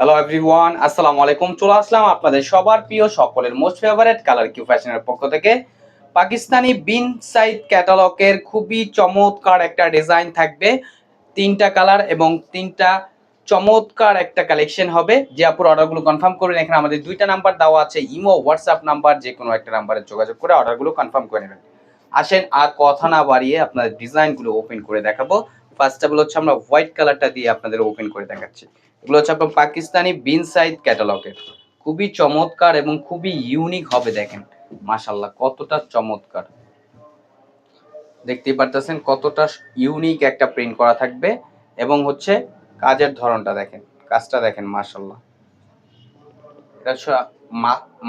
Hello everyone আসসালামু আলাইকুম চলে আসলাম আপনাদের সবার প্রিয় সকলের মোস্ট ফেভারিট কালার কিউ ফ্যাশনের পক্ষ থেকে। পাকিস্তানি বিন সাইড ক্যাটালগের খুবই চমৎকার একটা ডিজাইন থাকবে। তিনটা কালার এবং তিনটা চমৎকার একটা কালেকশন হবে। যে আপুর অর্ডারগুলো কনফার্ম করবেন এখানে আমাদের দুইটা নাম্বার দেওয়া আছে। ইমো হোয়াটসঅ্যাপ নাম্বার যে কোনো একটা নাম্বারে যোগাযোগ করে অর্ডারগুলো কনফার্ম করে নেবেন। আসেন আর কথা না বাড়িয়ে আপনাদের ডিজাইনগুলো ওপেন করে দেখাবো। ফার্স্ট অফ হচ্ছে আমরা হোয়াইট কালারটা দিয়ে আপনাদের ওপেন করে দেখাচ্ছি। এগুলো হচ্ছে আপনার পাকিস্তানি বিন সাইড ক্যাটালগের খুবই চমৎকার এবং খুবই ইউনিক হবে দেখেন। মাশাল্লাহ কতটা চমৎকার। দেখতেই পারতেছেন কতটা ইউনিক একটা প্রিন্ট করা থাকবে এবং হচ্ছে কাজের ধরনটা দেখেন, কাজটা দেখেন মাশাল্লাহ এটা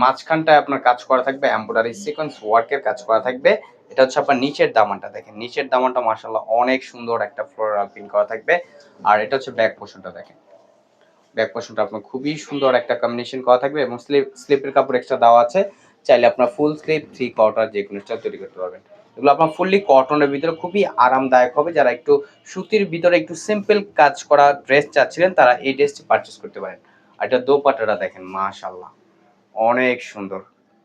মাঝখানটায় আপনার কাজ করা থাকবে এমব্রয়ডারি সিকোয়েন্স ওয়ার্কের কাজ করা থাকবে। এটা হচ্ছে আপনার নিচের দামানটা, দেখেন। নিচের দামানটা মাশাল্লাহ অনেক সুন্দর একটা ফ্লোরাল প্রিন্ট করা থাকবে। আর এটা হচ্ছে ব্যাক পোর্শনটা দেখেন। ব্যাক পোর্শনটা আপনার খুবই সুন্দর একটা কম্বিনেশন করা থাকবে এবং স্লিপ স্লিপের কাপড় এক্সট্রা দেওয়া আছে। চাইলে আপনার ফুল স্লিপ থ্রি কোয়ার্টার যে কোনো তৈরি করতে পারবেন। এগুলো আপনার ফুললি কটনের ভিতরে খুবই আরামদায়ক হবে। যারা একটু সুতির ভিতরে একটু সিম্পল কাজ করা ড্রেস চাচ্ছিলেন, তারা এই ড্রেসটি পারচেস করতে পারেন। আর এটা দোপাটাটা দেখেন মাশাল্লাহ অনেক সুন্দর।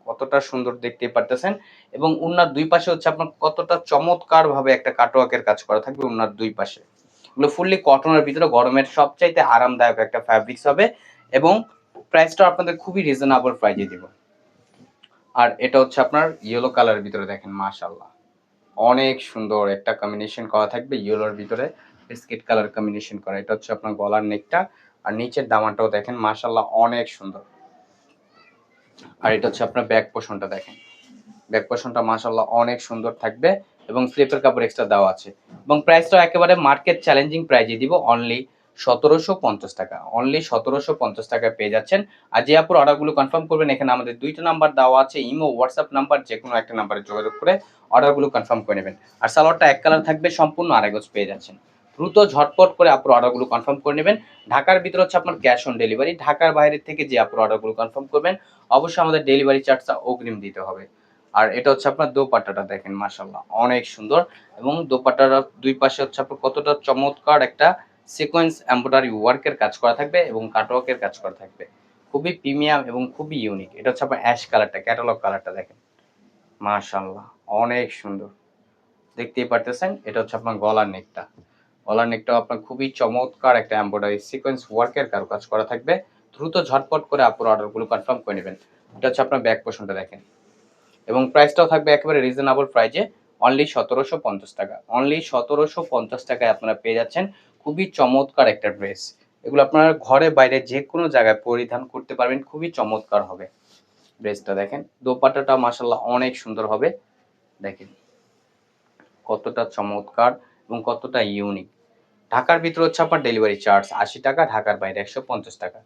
কতটা সুন্দর দেখতে পারতেছেন? এবং উনার দুই পাশে হচ্ছে আপনার কতটা চমৎকার ভাবে একটা কাটওয়ার্কের কাজ করা থাকবে উনার দুই পাশে। এগুলো ফুললি কটনের ভিতরে গরমের সবচাইতে আরামদায়ক একটা ফ্যাব্রিক্স হবে এবং প্রাইসটা আপনাদের খুবই রিজনেবল প্রাইজে দিব। আর এটা হচ্ছে আপনার ইয়েলো কালারের ভিতরে দেখেন মাশাল্লাহ অনেক সুন্দর একটা কম্বিনেশন করা থাকবে ইয়েলোর ভিতরে বিস্কিট কালার কম্বিনেশন করা। এটা হচ্ছে আপনার গলার নেকটা আর নিচের দামানটাও দেখেন মাশাল্লাহ অনেক সুন্দর। আর এটা হচ্ছে আপনার ব্যাক পোষণটা দেখেন। ব্যাক পোষণটা মাশাল্লাহ অনেক সুন্দর থাকবে এবং স্লিপের কাপড় এক্সট্রা দেওয়া আছে। এবং প্রাইসটা একেবারে মার্কেট চ্যালেঞ্জিং প্রাইজে দিব অনলি সতেরোশো পঞ্চাশ টাকা। অনলি সতেরোশো পঞ্চাশ টাকায় পেয়ে যাচ্ছেন। আর যে আপুর অর্ডারগুলো কনফার্ম করবেন, এখানে আমাদের দুইটা নাম্বার দেওয়া আছে ইমো হোয়াটসঅ্যাপ নাম্বার যে কোনো একটা নাম্বারে যোগাযোগ করে অর্ডারগুলো কনফার্ম করে নেবেন। আর সালোয়ারটা এক কালার থাকবে, সম্পূর্ণ আড়াই পেয়ে যাচ্ছেন। দ্রুত ঝটপট করে আপনার অর্ডারগুলো কনফার্ম করে নেবেন। ঢাকার ভিতরে হচ্ছে আপনার ক্যাশ অন ডেলিভারি ঢাকার বাইরে থেকে যে আপনার অর্ডারগুলো কনফার্ম করবেন, অবশ্যই আমাদের ডেলিভারি চার্জটা অগ্রিম দিতে হবে। আর এটা হচ্ছে আপনার দোপাট্টাটা দেখেন মাশাল্লাহ অনেক সুন্দর। এবং দোপাট্টার দুই পাশে হচ্ছে আপনার কতটা চমৎকার একটা সিকোয়েন্স এমব্রয়ডারি ওয়ার্কের কাজ করা থাকবে এবং কাটওয়ার্কের কাজ করা থাকবে। খুবই প্রিমিয়াম এবং খুবই ইউনিক এটা হচ্ছে আপনার অ্যাশ কালারটা ক্যাটালগ কালারটা দেখেন। মাশাল্লাহ অনেক সুন্দর। দেখতেই পারতেছেন, এটা হচ্ছে আপনার গলার নেকটা গলার নেকটাও আপনার খুবই চমৎকার একটা এমব্রয়ডারি সিকোয়েন্স ওয়ার্কের কাজ করা থাকবে। দ্রুত ঝটপট করে আপুর অর্ডারগুলো কনফার্ম করে নেবেন। এটা হচ্ছে আপনার ব্যাক পোর্শনটা দেখেন। এবং প্রাইসটাও থাকবে একেবারে রিজনেবল প্রাইজে অনলি সতেরোশো পঞ্চাশ টাকা। অনলি সতেরোশো পঞ্চাশ টাকায় আপনারা পেয়ে যাচ্ছেন খুবই চমৎকার একটা ড্রেস এগুলো আপনারা ঘরে বাইরে যে কোনো জায়গায় পরিধান করতে পারবেন, খুবই চমৎকার হবে। ড্রেসটা দেখেন, দোপাট্টাটা মাসাল্লাহ অনেক সুন্দর হবে। দেখেন, কতটা চমৎকার। এবং কতটা ইউনিক ঢাকার ভিতরে হচ্ছে আপনার ডেলিভারি চার্জ আশি টাকা, ঢাকার বাইরে একশো পঞ্চাশ টাকা।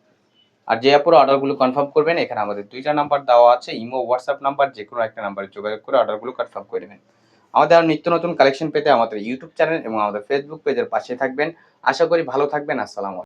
আর যে আপনার অর্ডারগুলো কনফার্ম করবেন, এখানে আমাদের দুইটা নাম্বার দেওয়া আছে, ইমো হোয়াটসঅ্যাপ নাম্বার যে কোনো একটা নাম্বারে যোগাযোগ করে অর্ডারগুলো কনফার্ম করে নেবেন। আমাদের আর নিত্য নতুন কালেকশন পেতে আমাদের ইউটিউব চ্যানেল এবং আমাদের ফেসবুক পেজের পাশে থাকবেন। আশা করি ভালো থাকবেন, আসসালামু